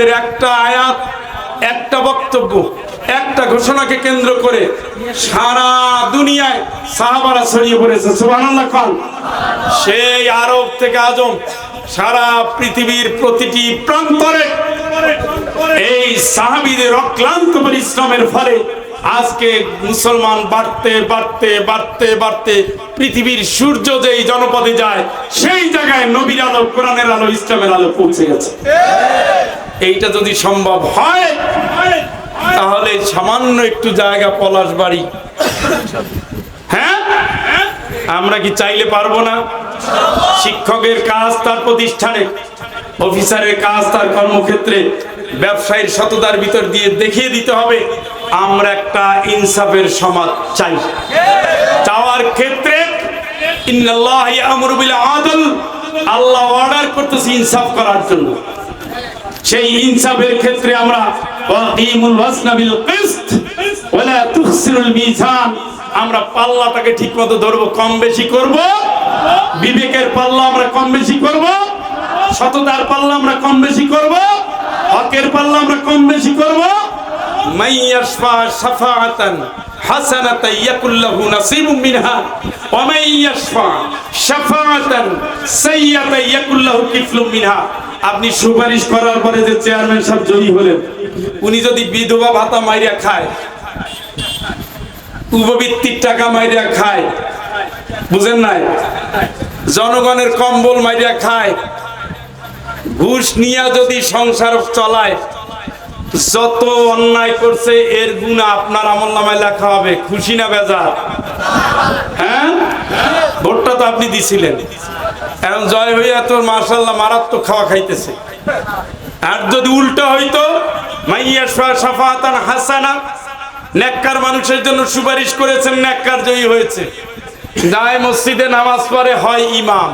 নামাজের একটা আয়াত, একটা বক্তব্য, একটা ঘোষণাকে কেন্দ্র করে সারা দুনিয়ায় সাহাবারা ছড়িয়ে পড়েছে। সুবহানাল্লাহ খান সেই আরব থেকে আজম সারা পৃথিবীর প্রতিটি প্রান্তরে এই সাহাবিদের অক্লান্ত পরিশ্রমের ফলে আজকে মুসলমান বাড়তে বাড়তে বাড়তে বাড়তে পৃথিবীর সূর্য যেই জনপদে যায়, সেই জায়গায় নবীর আলো, কোরআনের আলো, ইসলামের আলো পৌঁছে গেছে। এইটা যদি সম্ভব হয়, তাহলে সামান্য একটু জায়গা পলাশ বাড়ি। হ্যাঁ? আমরা কি চাইলে পারব না? শিক্ষকের কাজ তার প্রতিষ্ঠানে, অফিসারের কাজ তার কর্মক্ষেত্রে, ব্যবসায়ীর সততার ভিতর দিয়ে দেখিয়ে দিতে হবে, আমরা একটা ইনসাফের সমাজ চাই। চাওয়ার ক্ষেত্রে আল্লাহ অর্ডার করতেছে ইনসাফ করার জন্য। সেই ইনসাফের ক্ষেত্রে আমরা ওয়াকিমুল ওয়াজনা বিল কিসত ওয়ালা তুখসিরুল মিজান। আমরা পাল্লাটাকে ঠিকমতো ধরবো, কম বেশি করব। বিবেকের পাল্লা আমরা কম বেশি করব। সততার পাল্লা আমরা কম বেশি করব। হকের পাল্লা আমরা কম বেশি করব। মাইয়াশফা শাফাআতান হাসানাতান ইয়াকুল্লাহু নাসিবুম মিনহা ওয়া মাইয়াশফা শাফাআতান সাইয়্যাতান ইয়াকুল্লাহু কিফলুম মিনহা। আপনি সুপারিশ করার পরে যে চেয়ারম্যান সাহেব জয়ী হলেন, উনি যদি বিধবা ভাতা মাইরা খায়, উপবৃত্তির টাকা মাইরা খায়, বুঝেন নাই? জনগণের কম্বল মাইরা খায়, ঘুষ নিয়ে যদি সংসার চলায়, যত অন্যায় করছে এর গুণা আপনার আমল নামায় লেখা হবে। খুশি না বেজার? হ্যাঁ? ভোটটা তো আপনি দিছিলেন। এখন জয় হইয়া তোর মার্শাল্লাহ মারাত্মক খাওয়া খাইতেছে। আর যদি উল্টো হইতো, মাইয়া সাফাতান হাসানা, নেককার মানুষের জন্য সুপারিশ করেছেন, নেককার জয়ী হয়েছে। যায় মসজিদে নামাজ পড়ে হয় ইমাম।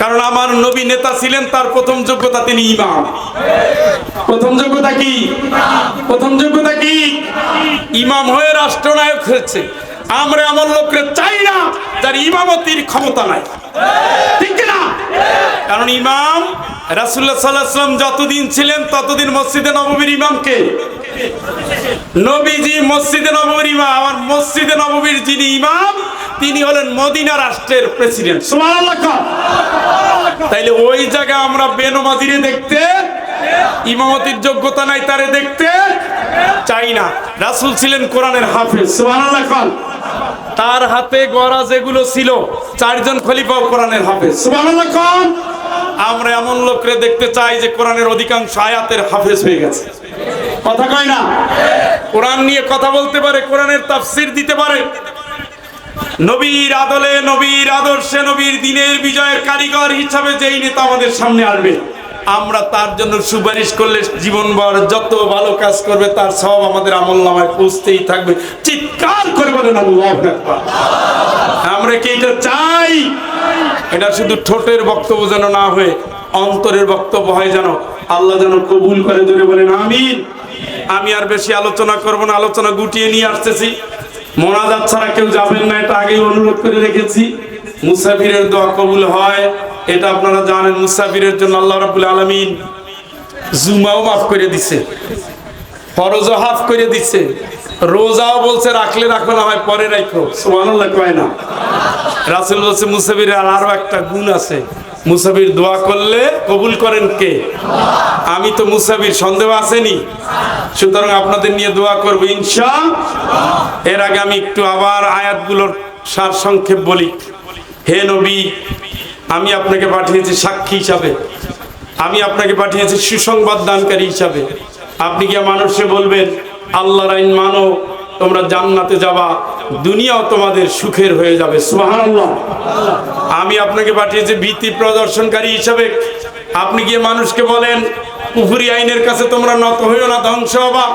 কারণ আমার নবী নেতা ছিলেন, তার প্রথম যোগ্যতা তিনি ইমাম। প্রথম যোগ্যতা কি? প্রথম যোগ্যতা কি? ইমাম হয়ে রাষ্ট্রনায়ক হয়েছে। আমরা এমন লোককে চাই না, যার ইমামতির ক্ষমতা নাই। ঠিক না? কারণ ইমাম রাসুল্লাহ সাল্লাহাম যতদিন ছিলেন ততদিন মসজিদে নববীর ইমামকে নবীজি মসজিদে নববীর ইমাম আমার মসজিদে নববীর যিনি ইমাম, তিনি হলেন মদিনা রাষ্ট্রের প্রেসিডেন্ট। তাইলে ওই জায়গা আমরা বেনমাজিরে দেখতে ইমামতির যোগ্যতা নাই তারে দেখতে চাই না। রাসূল ছিলেন কোরআনের হাফেজ সুবহানাল্লাহ খান। তার হাতে গড়া যেগুলো ছিল চারজন খলিফা কোরআনের হাফেজ। সুবহানাল্লাহ খান। আমরা এমন লোকরে দেখতে চাই যে কোরআনের অধিকাংশ আয়াতের হাফেজ হয়ে গেছে। কথা কয় না? কোরআন নিয়ে কথা বলতে পারে কোরআনের তাফসির দিতে পারে। নবীর আদলে নবীর আদর্শে নবীর দিনের বিজয়ের কারিগর হিসাবে যেই নেতা আমাদের সামনে আসবে। আমরা তার জন্য সুপারিশ করলে জীবনভর যত ভালো কাজ করবে তার সব আমাদের আমল নামায় পৌঁছতেই থাকবে। চিৎকার করে বলেন আমরা কি এটা চাই? এটা শুধু ঠোঁটের বক্তব্য যেন না হয়ে, অন্তরের বক্তব্য হয় যেন আল্লাহ যেন কবুল করে ধরে বলেন, আমিন। আমি আর বেশি আলোচনা করব না, আলোচনা গুটিয়ে নিয়ে আসতেছি। মোনাজাত ছাড়া কেউ যাবেন না, এটা আগেই অনুরোধ করে রেখেছি। মুসাফিরের দোয়া কবুল হয়। এটা আপনারা জানেন, মুসাফিরের জন্য আল্লাহ রাব্বুল আলামিন জুমাও মাফ করে দিছে, ফরজও হাফ করে দিচ্ছে রোজাও বলছে রাখলে রাখো, না হয় পরে রাখো। সুবহানাল্লাহ কয় না? রাসূল বলছে মুসাফিরের আর আরও একটা গুণ আছে। মুসাফির দোয়া করলে কবুল করেন কে? আমি তো মুসাফির, সন্দেহ আসেনি। সুতরাং আপনাদের নিয়ে দোয়া করব, ইনশা এর আগে আমি একটু আবার আয়াতগুলোর সার সংক্ষেপ বলি। হে নবী আমি আপনাকে পাঠিয়েছি সাক্ষী হিসাবে। আমি আপনাকে পাঠিয়েছি সুসংবাদ দানকারী হিসাবে। আপনি কি মানুষে বলবেন, আল্লাহর আইন মানো, তোমরা জান্নাতে যাবা, দুনিয়াও তোমাদের সুখের হয়ে যাবে। আমি আপনাকে পাঠিয়েছি ভীতি প্রদর্শনকারী হিসাবে। আপনি গিয়ে মানুষকে বলেন, পুকুরি আইনের কাছে তোমরা নত হইও না, ধ্বংস হবা।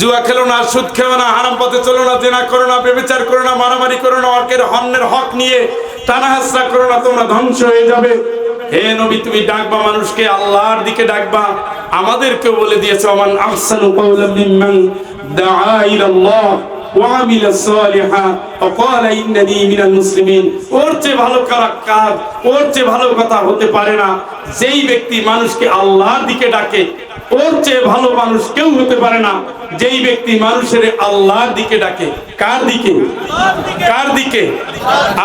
জুয়া খেলো না, সুদ খেলো না হারাম পথে চলো না, জেনা করো না বেবিচার করো না, মারামারি করো না, অর্কের হন্যের হক নিয়ে টানা হাসরা করো না, তোমরা ধ্বংস হয়ে যাবে। হে নবী, তুমি ডাকবা মানুষকে, আল্লাহর দিকে ডাকবা। আমাদেরকে বলে দিয়েছ, আমান আহসানু কাওলাম মিম্মান দাআ ইলাল্লাহ। وعمل صالحا وقال انني من المسلمين ওর চেয়ে ভালো কারা কাজ ওর চেয়ে ভালো কথা হতে পারে না যেই ব্যক্তি মানুষকে আল্লাহর দিকে ডাকে ওর চেয়ে ভালো মানুষ কেউ হতে পারে না যেই ব্যক্তি মানুষের আল্লাহর দিকে ডাকে কার দিকে কার দিকে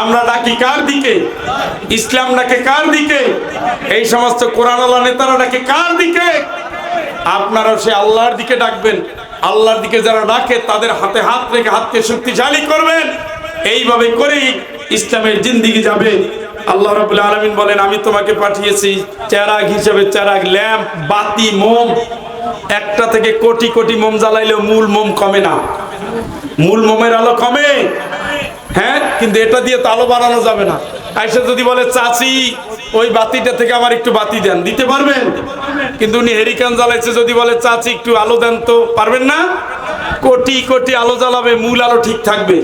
আমরা ডাকি কার দিকে ইসলাম ডাকে কার দিকে এই সমস্ত কোরআন আল্লাহ নেতারা ডাকে কার দিকে আপনারাও সে আল্লাহর দিকে ডাকবেন আল্লাহর দিকে যারা ডাকে, তাদের হাতে হাত রেখে হাতকে শক্তিশালী করবেন। এইভাবে করেই ইসলামের জিন্দিগি যাবে। আল্লাহ রাবুল আলমিন বলেন, আমি তোমাকে পাঠিয়েছি চেরাগ হিসেবে চেরাগ ল্যাম্প, বাতি, মোম। একটা থেকে কোটি কোটি মোম জ্বালাইলেও মূল মোম কমে না। মূল মোমের আলো কমে। হ্যাঁ কিন্তু এটা দিয়ে তো আলো বানানো যাবে না। আইসা যদি বলে, চাচি ওই বাতিটা থেকে আমার একটু বাতি দেন। দিতে পারবেন? কিন্তু উনি হেরিকান জ্বালাইছে, যদি বলে, চাচি, একটু আলো দেন তো। পারবেন না? কোটি কোটি আলো জ্বালাবে, মূল আলো ঠিক থাকবে।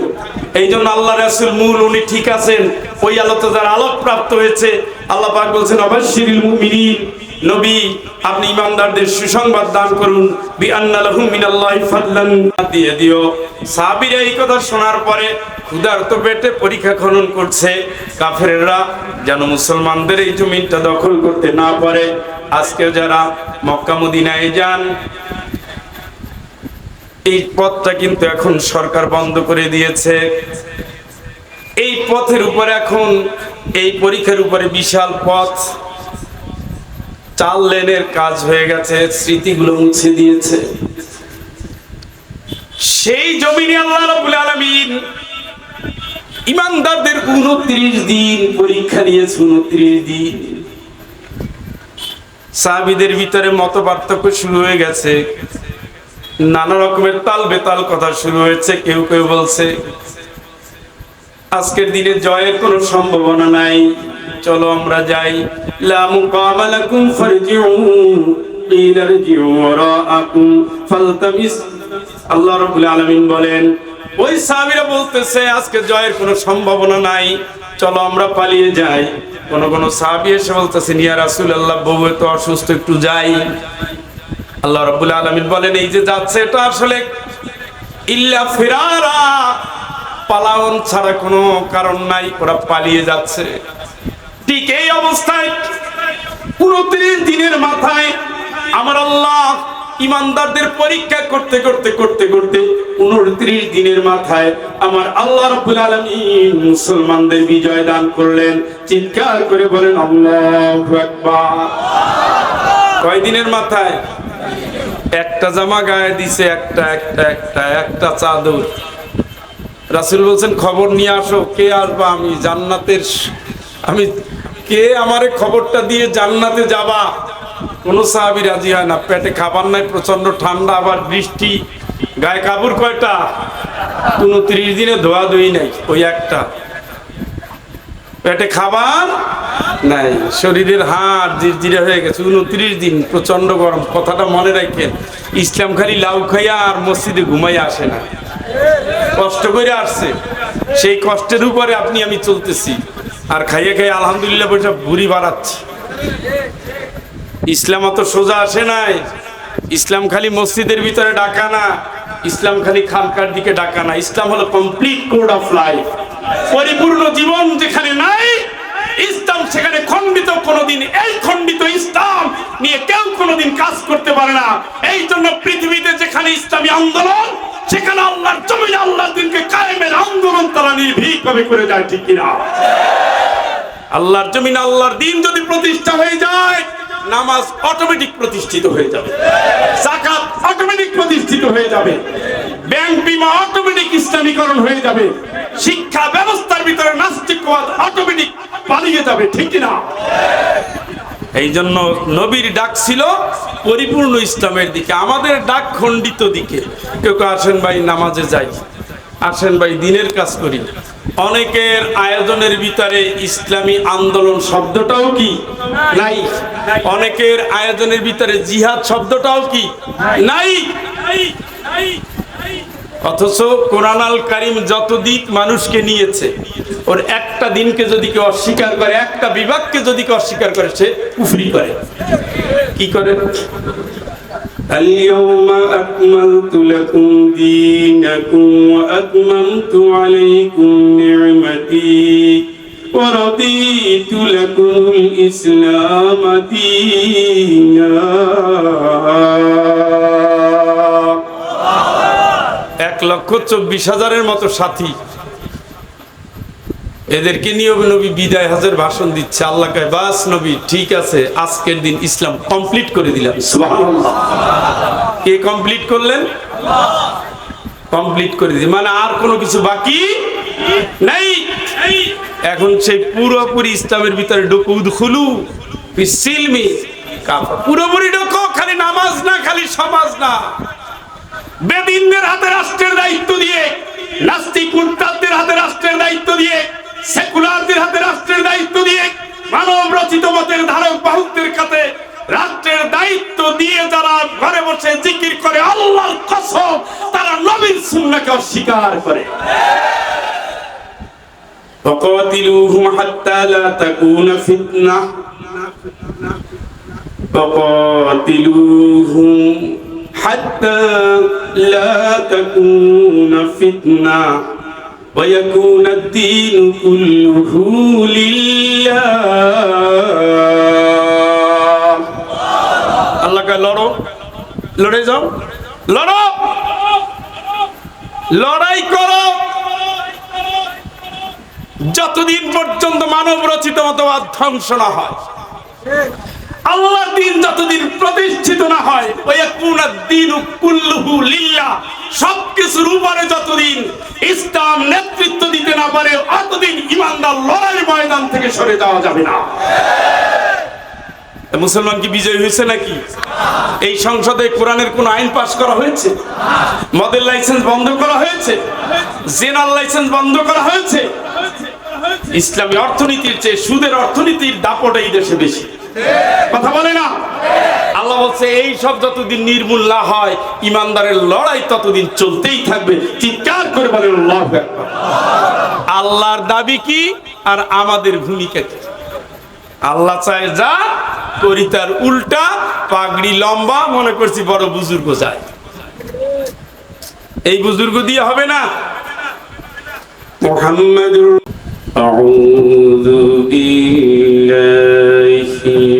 এই জন্য আল্লাহ রাসুল মূল উনি ঠিক আছেন। ওই আলোতে যারা আলোক প্রাপ্ত হয়েছে। আল্লাহ পাক বলছেন, অবশ্যই মুমিনিন। নবী, আপনি ইমানদারদের সুসংবাদ দান করুন। বি আন্না লাহুম মিনাল্লাহি ফাদলান। দিয়ে দিও। সাহাবীরা এই কথা শোনার পরে ক্ষুধার্ত পেটে পরীক্ষা খনন করছে। কাফেররা যেন মুসলমানদের এই জমিনটা দখল করতে না পারে। আজকে যারা মক্কা মদিনায় যান, এই পথটা কিন্তু এখন সরকার বন্ধ করে দিয়েছে। এই পথের উপর এখন, এই পরীক্ষার উপরে বিশাল পথ। চার লেনের কাজ হয়ে গেছে, স্মৃতিগুলো মুছে দিয়েছে। সেই জমিনে আল্লাহ রাব্বুল আলামিন ইমানদারদের উনত্রিশ দিন পরীক্ষা নিয়েছে উনত্রিশ দিন। সাহাবিদের ভিতরে মত পার্থক্য শুরু হয়ে গেছে। নানা রকমের তাল বেতাল কথা শুরু হয়েছে, কেউ কেউ বলছে, আজকের দিনে জয়ের কোনো সম্ভাবনা নাই। চলো আমরা যাই। লা মুকামা লাকুম ফারজিউ কিলা রজিউ ওয়ারাআকুম ফালতামিস। আল্লাহ রাব্বুল আলামিন বলেন, ওই সাহাবীরা বলতেছে, আজকে জয়ের কোনো সম্ভাবনা নাই, চলো আমরা পালিয়ে যাই। কোন কোন সাহাবী এসে বলতেছেন ইয়া রাসূলুল্লাহ, বউ তো অসুস্থ, একটু যাই। আল্লাহ রাব্বুল আলামিন বলেন, এই যে যাচ্ছে, এটা আসলে ইল্লা ফিরারা। পালাওন ছাড়া কোনো কারণ নাই, ওরা পালিয়ে যাচ্ছে। ঠিক এই অবস্থায় উনত্রিশ দিনের মাথায় আমার আল্লাহ ইমানদারদের পরীক্ষা করতে করতে করতে করতে উনত্রিশ দিনের মাথায় আমার আল্লাহ রব্বুল আলামিন মুসলমানদের বিজয় দান করলেন। চিৎকার করে বলেন, আল্লাহু কয় দিনের মাথায়? একটা জামা গায়ে দিছে, একটা একটা একটা একটা চাদর। রাসুল বলছেন, খবর নিয়ে আসো, কে আসবা? আমি জান্নাতের, আমি কে আমারে খবরটা দিয়ে জান্নাতে যাবা? কোনো সাহাবি রাজি হয় না। পেটে খাবার নাই প্রচণ্ড ঠান্ডা, আবার বৃষ্টি। গায়ে কাপড় কয়টা? উনত্রিশ দিনে ধোয়া ধুই নাই, ওই একটা। পেটে খাবার নাই, শরীরের হাড় জিরজিরে হয়ে গেছে, উনত্রিশ দিন প্রচণ্ড গরম। কথাটা মনে রাখেন, ইসলাম খালি লাউ খাইয়া আর মসজিদে ঘুমাইয়া আসে না। কষ্ট করে আসছে। সেই কষ্টের উপরে আপনি, আমি চলতেছি। আর খাইয়ে খাইয়ে আলহামদুলিল্লাহ বসে বুড়ি বাড়াচ্ছি ইসলাম অত সোজা আসে নাই। ইসলাম খালি মসজিদের ভিতরে ডাকা না। ইসলাম খালি খানকার দিকে ডাকা না। ইসলাম হলো কমপ্লিট কোড অফ লাইফ পরিপূর্ণ জীবন যেখানে নাই, ইসলাম সেখানে খণ্ডিত কোনোদিন। এই খণ্ডিত ইসলাম নিয়ে কেউ কোনোদিন কাজ করতে পারে না। এই জন্য পৃথিবীতে যেখানে ইসলামী আন্দোলন, সেখানে আল্লাহর জমিনে আল্লাহর দিনকে কায়েমের আন্দোলন তারা নির্ভীকভাবে করে যায়, ঠিক কিনা? আল্লাহর জমিন আল্লাহর দিন যদি প্রতিষ্ঠা হয়ে যায়, নামাজ অটোমেটিক প্রতিষ্ঠিত হয়ে যাবে। জাকাত অটোমেটিক প্রতিষ্ঠিত হয়ে যাবে। ব্যাংক বিমা অটোমেটিক ইসলামীকরণ হয়ে যাবে। শিক্ষা ব্যবস্থার ভিতরে নাস্তিকবাদ অটোমেটিক পালিয়ে যাবে, ঠিক না এই জন্য নবীর ডাক ছিল পরিপূর্ণ ইসলামের দিকে, আমাদের ডাক খণ্ডিত দিকে। কেউ আসেন, ভাই, নামাজে যাই। আসেন ভাই, দিনের কাজ করি। অনেকের আয়োজনের ভিতরে ইসলামী আন্দোলন শব্দটাও কি? নাই। অনেকের আয়োজনের ভিতরে জিহাদ শব্দটাও কি? নাই। অথচ কোরআন আল কারিম যত দিক মানুষকে নিয়েছে, ওর একটা দিনকে যদি কেউ অস্বীকার করে, একটা বিভাগকে যদি কেউ অস্বীকার করে, সে কুফরি করে। কি করে? اليوم أكملت لكم دينكم وأتممت عليكم نعمتي ورضيت لكم الإسلام دينا এক লক্ষ চব্বিশ হাজারের মতো সাথী এদেরকে নিয়ে নবী বিদায় হাজার ভাষণ দিচ্ছে। আল্লাহ কয়, বাস নবী, ঠিক আছে, আজকের দিন ইসলাম কমপ্লিট করে দিলাম। কে কমপ্লিট করলেন? কমপ্লিট করে দিই মানে আর কোনো কিছু বাকি নেই। এখন সেই পুরোপুরি ইসলামের ভিতরে ঢুকু খুলু সিলমি পুরোপুরি ঢুকো, খালি নামাজ না, খালি সমাজ না। বেদিনদের হাতে রাষ্ট্রের দায়িত্ব দিয়ে, নাস্তিক মুরতাদদের হাতে রাষ্ট্রের দায়িত্ব দিয়ে সেকুলারদের হাতে রাষ্ট্রের দায়িত্ব দিয়ে মানব রচিত মতের ধারক বাহকদের কাছে রাষ্ট্রের দায়িত্ব দিয়ে যারা ঘরে বসে জিকির করে আল্লাহর কসম তারা নবীর সুন্নাহকে অস্বীকার করে وقاتلوهم حتى لا تكون فتنة وقاتلوهم حتى لا تكون فتنة ويكون الدين كله لله আল্লাহ কয় লড়ো লড়ে যাও লড়ো লড়াই করো যতদিন পর্যন্ত মানব রচিত মতবাদ ধ্বংস না হয় আল্লাহর দিন যতদিন প্রতিষ্ঠিত না হয় ওয়াকুনা দিনু কুল্লুহু লিল্লাহ সবকিছুর উপরে যতদিন ইসলাম নেতৃত্ব দিতে না পারে, অতদিন ইমানদার লড়াইয়ের ময়দান থেকে সরে যাওয়া যাবে না। মুসলমান কি বিজয় হয়েছে নাকি? এই সংসদে কোরআনের কোন আইন পাশ করা হয়েছে? মদের লাইসেন্স বন্ধ করা হয়েছে? জেনার লাইসেন্স বন্ধ করা হয়েছে? ইসলামী অর্থনীতির চেয়ে সুদের অর্থনীতির দাপট এই দেশে বেশি। কথা বলে না? আল্লাহ বলছে এই সব যতদিন নির্মূল না হয় ইমানদারের লড়াই ততদিন চলতেই থাকবে চিৎকার করে বলেন আল্লাহু আকবার। আল্লাহর দাবি কি আর আমাদের ভূমিকা কি আল্লাহ চায় যা করি তার উল্টা পাগড়ি লম্বা মনে করছি বড় বুজুর্গ যায় এই বুজুর্গ দিয়ে হবে না محمد أعوذ بالله من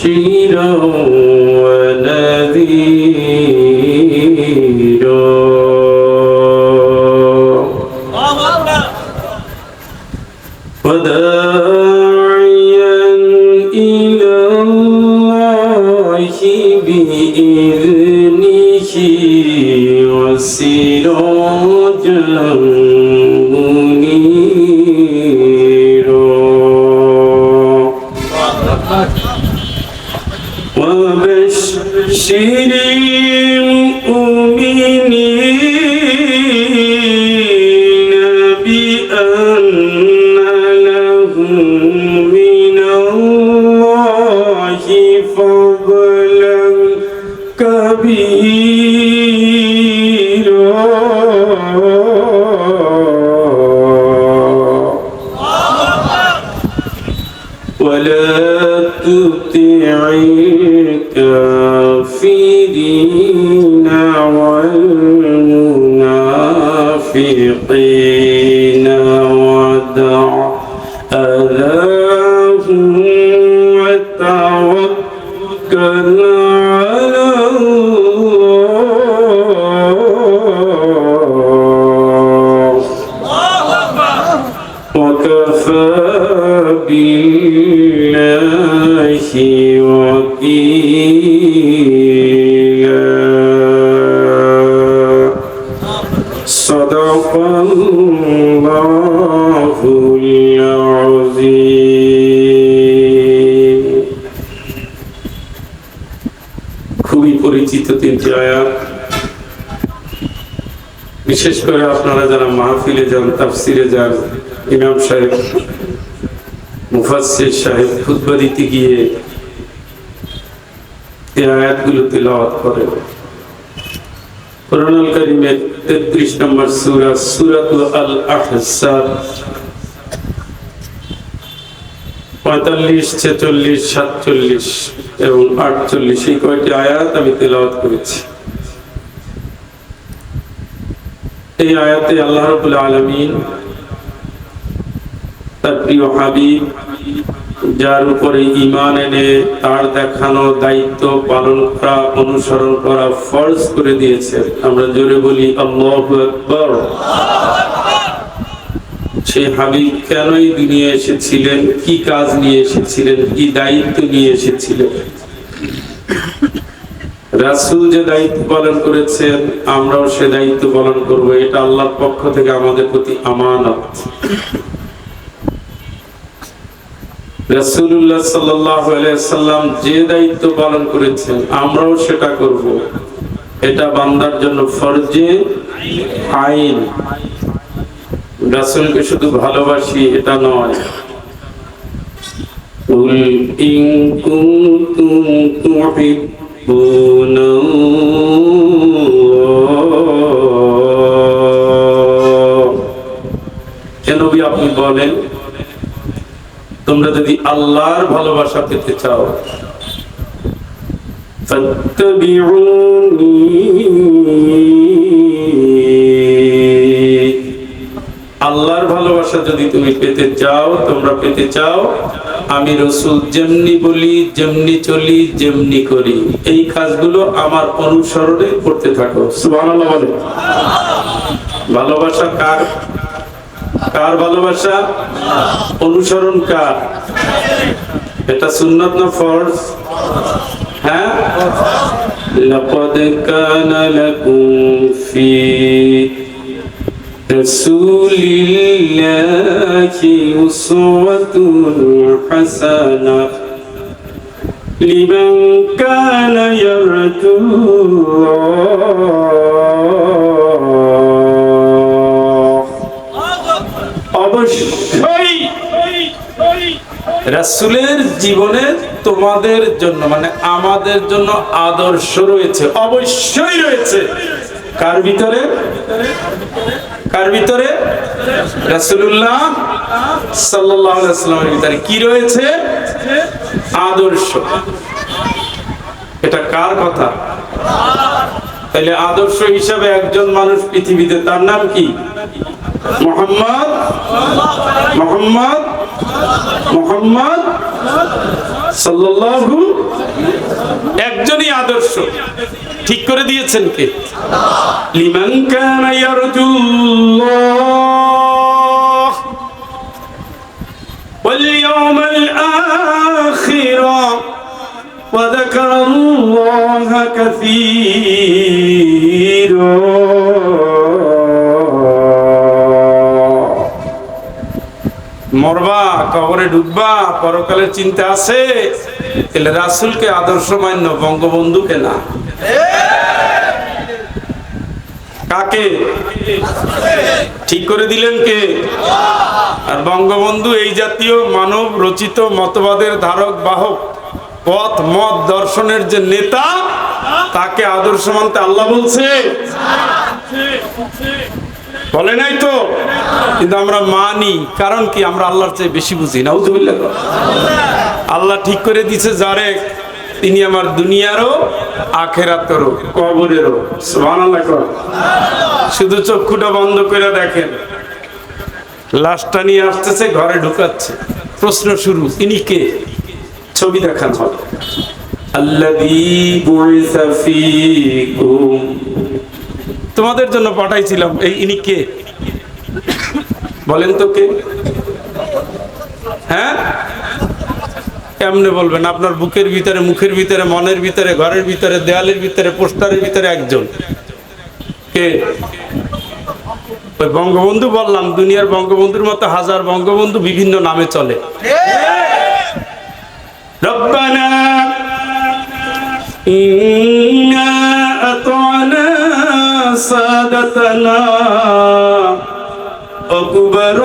بشيرا ونذيرا. وتوكل على الله আয়াত বিশেষ করে আপনারা যারা মাহফিলে যান, তাফসিরে যান, ইমাম সাহেব, মুফাসসির সাহেব, খুতবা দিতে গিয়ে আয়াতগুলো তিলাওয়াত করে কোরআনুল কারীমের 33 নম্বর সূরা, সূরাতুল আল আহসাব পঁয়তাল্লিশ, ছেচল্লিশ, সাতচল্লিশ এবং আটচল্লিশ। এই কয়টি আয়াত আমি তেলাওয়াত করেছি। এই আয়াতে আল্লাহ রবুল আলমিন তার প্রিয় হাবিব, যার উপরে ইমান এনে তার দেখানো দায়িত্ব পালন করা, অনুসরণ করা ফরজ করে দিয়েছে আমরা জোরে বলি, আল্লাহ আকবর। সেই হাবিব, কেনই দুনিয়া এসেছিলেন? কি কাজ নিয়ে এসেছিলেন? কি দায়িত্ব নিয়ে এসেছিলেন? রাসূল যে দায়িত্ব পালন করেছেন, আমরাও সে দায়িত্ব পালন করব। এটা আল্লাহর পক্ষ থেকে আমাদের প্রতি আমানত। আলাইহি সাল্লাম যে দায়িত্ব পালন করেছেন, আমরাও সেটা করব। এটা বান্দার জন্য ফরজে আইন। রাসূলকে শুধু ভালোবাসি এটা নয় قل إن كنتم تحبون الله হে নবী আপনি বলেন তোমরা যদি আল্লাহর ভালোবাসা পেতে চাও ফাত্তাবিউনি আল্লাহর ভালোবাসা যদি তুমি পেতে চাও তোমরা পেতে চাও আমি রসুল যেমনি বলি যেমনি চলি যেমনি করি এই কাজগুলো আমার অনুসরণে করতে থাকো সুবহানাল্লাহ বলে ভালোবাসা কার কার ভালোবাসা অনুসরণ কার এটা সুন্নত না ফরজ হ্যাঁ لقد كان لكم في রসুলিল্লাহি উসওয়াতুন হাসানা লিমান কানা ইয়ারজু অবশ্যই রাসুলের জীবনে তোমাদের জন্য মানে আমাদের জন্য আদর্শ রয়েছে, অবশ্যই রয়েছে। কার ভিতরে? কার ভিতরে? রাসূলুল্লাহ সাল্লাল্লাহু ভিতরে। কি রয়েছে? আদর্শ। এটা কার কথা? তাহলে আদর্শ হিসাবে একজন মানুষ পৃথিবীতে তার নাম কি? মোহাম্মদ? মোহাম্মদ? মোহাম্মদ? সাল্লাল্লাহু একজনই আদর্শ। ঠিক করে দিয়েছেন কে? লিমান কানা ইয়ারজুল্লাহ ওয়াল ইয়াউমাল আখিরা কাসীরা। মরবা। কবরে ঢুকবা, পরকালের চিন্তা আছে। তাহলে রাসুলকে আদর্শ মান্য, বঙ্গবন্ধুকে না। কাকে? ঠিক করে দিলেন কে? আর বঙ্গবন্ধু এই জাতীয় মানব রচিত মতবাদের ধারক, বাহক, পথ, মত, দর্শনের যে নেতা, তাকে আদর্শ মানতে আল্লাহ বলছে। বলে নাই তো? কিন্তু আমরা মানি। কারণ কি? আমরা আল্লাহর চেয়ে বেশি বুঝি। না আল্লাহ ঠিক করে দিছে যারে তিনি আমার দুনিয়ারও, আখেরাতেরও, কবরেরও। শুধু চক্ষুটা বন্ধ করে দেখেন। লাশটা নিয়ে আসতেছে, ঘরে ঢুকাচ্ছে। প্রশ্ন শুরু ইনি কে? ছবি দেখান হবে ফীকুম তোমাদের জন্য পাঠাইছিলাম এই ইনি কে? বলেন তো কে? হ্যাঁ? এমনি বলবেন আপনার বুকের ভিতরে মুখের ভিতরে মনের ভিতরে ঘরের ভিতরে দেয়ালের ভিতরে পোস্টারের ভিতরে একজন। কে? ওই বঙ্গবন্ধু বললাম দুনিয়ার বঙ্গবন্ধুর মতো হাজার বঙ্গবন্ধু বিভিন্ন নামে চলে। রব্বানা سادتنا أكبر